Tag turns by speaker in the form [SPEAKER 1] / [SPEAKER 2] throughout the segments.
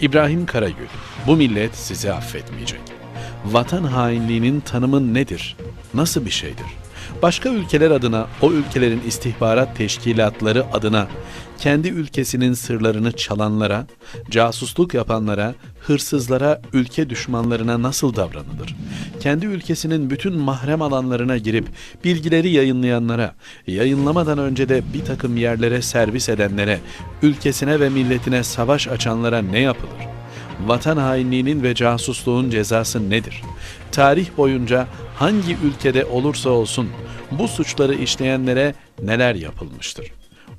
[SPEAKER 1] İbrahim Karagül, bu millet sizi affetmeyecek. Vatan hainliğinin tanımı nedir? Nasıl bir şeydir? Başka ülkeler adına, o ülkelerin istihbarat teşkilatları adına kendi ülkesinin sırlarını çalanlara, casusluk yapanlara, hırsızlara, ülke düşmanlarına nasıl davranılır? Kendi ülkesinin bütün mahrem alanlarına girip bilgileri yayınlayanlara, yayınlamadan önce de bir takım yerlere servis edenlere, ülkesine ve milletine savaş açanlara ne yapılır? Vatan hainliğinin ve casusluğun cezası nedir? Tarih boyunca hangi ülkede olursa olsun bu suçları işleyenlere neler yapılmıştır?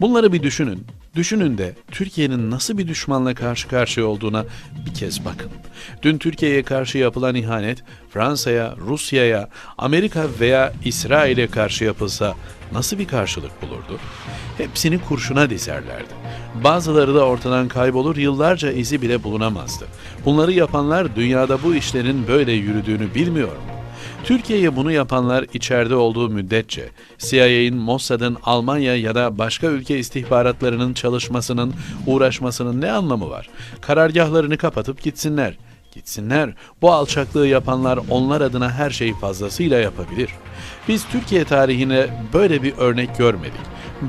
[SPEAKER 1] Bunları bir düşünün. Düşünün de Türkiye'nin nasıl bir düşmanla karşı karşıya olduğuna bir kez bakın. Dün Türkiye'ye karşı yapılan ihanet Fransa'ya, Rusya'ya, Amerika veya İsrail'e karşı yapılsa nasıl bir karşılık bulurdu? Hepsini kurşuna dizerlerdi. Bazıları da ortadan kaybolur, yıllarca izi bile bulunamazdı. Bunları yapanlar dünyada bu işlerin böyle yürüdüğünü bilmiyor mu? Türkiye'ye bunu yapanlar içeride olduğu müddetçe CIA'in, Mossad'ın, Almanya ya da başka ülke istihbaratlarının çalışmasının, uğraşmasının ne anlamı var? Karargahlarını kapatıp gitsinler. Gitsinler. Bu alçaklığı yapanlar onlar adına her şeyi fazlasıyla yapabilir. Biz Türkiye tarihine böyle bir örnek görmedik.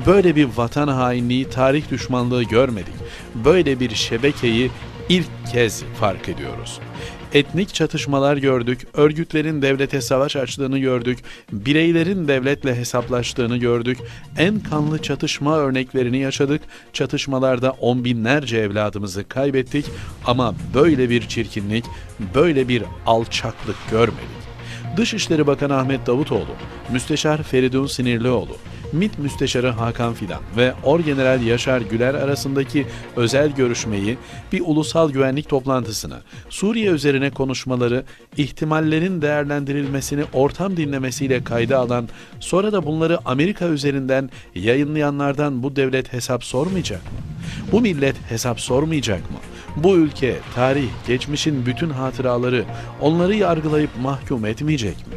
[SPEAKER 1] Böyle bir vatan hainliği, tarih düşmanlığı görmedik. Böyle bir şebekeyi ilk kez fark ediyoruz. Etnik çatışmalar gördük, örgütlerin devlete savaş açtığını gördük, bireylerin devletle hesaplaştığını gördük, en kanlı çatışma örneklerini yaşadık, çatışmalarda on binlerce evladımızı kaybettik ama böyle bir çirkinlik, böyle bir alçaklık görmedik. Dışişleri Bakanı Ahmet Davutoğlu, Müsteşar Feridun Sinirlioğlu, MİT Müsteşarı Hakan Fidan ve Orgeneral Yaşar Güler arasındaki özel görüşmeyi, bir ulusal güvenlik toplantısını, Suriye üzerine konuşmaları, ihtimallerin değerlendirilmesini ortam dinlemesiyle kayda alan, sonra da bunları Amerika üzerinden yayınlayanlardan bu devlet hesap sormayacak mı? Bu millet hesap sormayacak mı? Bu ülke, tarih, geçmişin bütün hatıraları onları yargılayıp mahkum etmeyecek mi?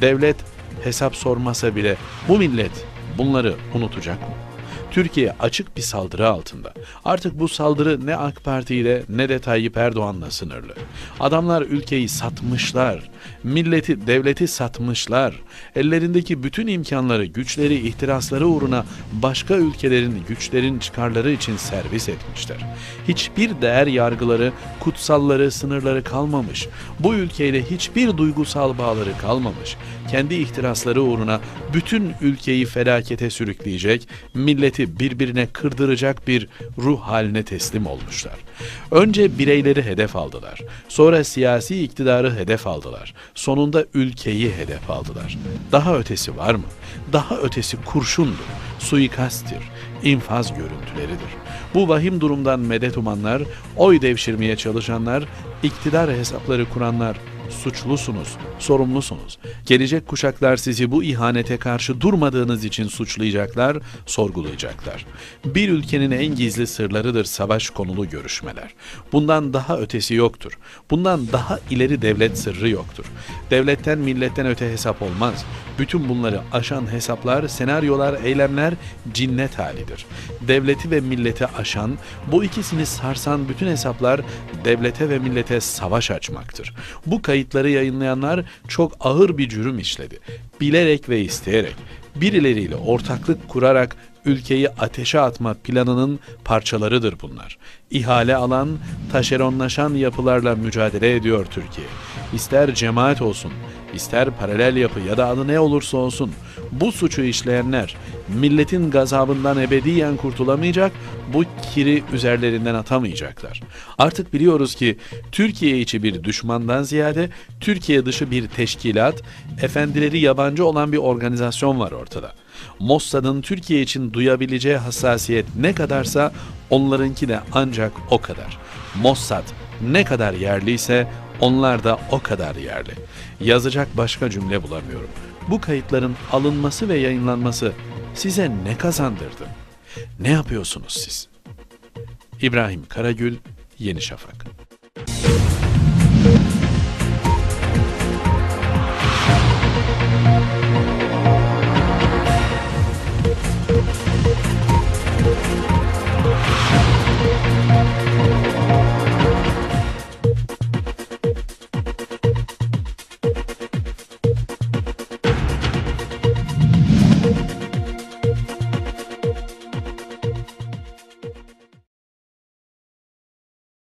[SPEAKER 1] Devlet hesap sormasa bile bu millet bunları unutacak mı? Türkiye açık bir saldırı altında. Artık bu saldırı ne AK Parti ile ne de Tayyip Erdoğan'la sınırlı. Adamlar ülkeyi satmışlar. Milleti, devleti satmışlar. Ellerindeki bütün imkanları, güçleri, ihtirasları uğruna başka ülkelerin güçlerin çıkarları için servis etmişler. Hiçbir değer yargıları, kutsalları, sınırları kalmamış. Bu ülkeyle hiçbir duygusal bağları kalmamış. Kendi ihtirasları uğruna bütün ülkeyi felakete sürükleyecek, milleti birbirine kırdıracak bir ruh haline teslim olmuşlar. Önce bireyleri hedef aldılar. Sonra siyasi iktidarı hedef aldılar. Sonunda ülkeyi hedef aldılar. Daha ötesi var mı? Daha ötesi kurşundur, suikasttir, infaz görüntüleridir. Bu vahim durumdan medet umanlar, oy devşirmeye çalışanlar, iktidar hesapları kuranlar suçlusunuz, sorumlusunuz. Gelecek kuşaklar sizi bu ihanete karşı durmadığınız için suçlayacaklar, sorgulayacaklar. Bir ülkenin en gizli sırlarıdır savaş konulu görüşmeler. Bundan daha ötesi yoktur. Bundan daha ileri devlet sırrı yoktur. Devletten milletten öte hesap olmaz. Bütün bunları aşan hesaplar, senaryolar, eylemler cinnet halidir. Devleti ve milleti aşan, bu ikisini sarsan bütün hesaplar devlete ve millete savaş açmaktır. Bu kayıtları yayınlayanlar çok ağır bir cürüm işledi. Bilerek ve isteyerek, birileriyle ortaklık kurarak ülkeyi ateşe atma planının parçalarıdır bunlar. İhale alan, taşeronlaşan yapılarla mücadele ediyor Türkiye. İster cemaat olsun, ister paralel yapı ya da adı ne olursa olsun bu suçu işleyenler milletin gazabından ebediyen kurtulamayacak, bu kiri üzerlerinden atamayacaklar. Artık biliyoruz ki Türkiye içi bir düşmandan ziyade Türkiye dışı bir teşkilat, efendileri yabancı olan bir organizasyon var ortada. Mossad'ın Türkiye için duyabileceği hassasiyet ne kadarsa onlarınki de ancak o kadar. Mossad ne kadar yerliyse onlar da o kadar yerli. Yazacak başka cümle bulamıyorum. Bu kayıtların alınması ve yayınlanması size ne kazandırdı? Ne yapıyorsunuz siz? İbrahim Karagül, Yeni Şafak